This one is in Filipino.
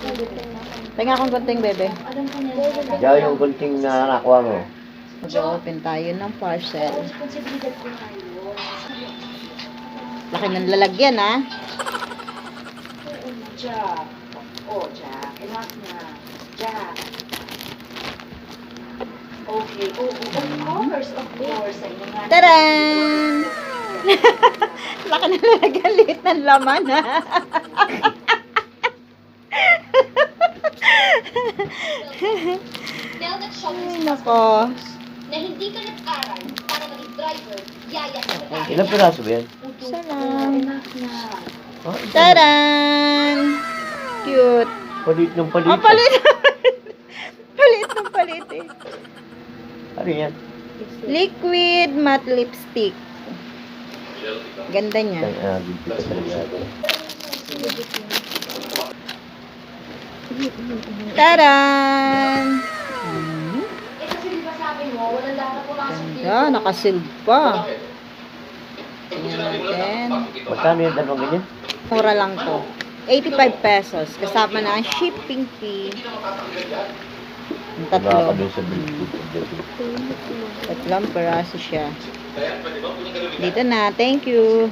Tingnan akong gunting, bebe. Diyan yung gunting na nakuha mo. Mag-open tayo ng parcel. Laki ng lalagyan, ha? Jack. Oh, Jack. Enough na. Jack. Okay. Oh, of course, of course. Taran! Laki ng lalagyan, liit ng laman, ha? Ay, nako. na hindi ka nag-aral para maging driver, yaya ka na Ilang piraso ba yan? Salam. Oh. Taran! Cute. Palit ng palit. Oh, palit! palit ng palit, eh. Ano yan? Liquid matte lipstick. Ganda niya. Ay, ah, dito ka talaga. Taran! Eh kasi di ba sabi mo, walang dapat pumasok dito. Ganda, nakasilb pa. Tingnan natin. Magkano yung dalawang ganyan? Mura lang to. 85 pesos. Kasama na ang shipping fee. Ang tatlo. Tatlong peraso siya. Dito na. Thank you.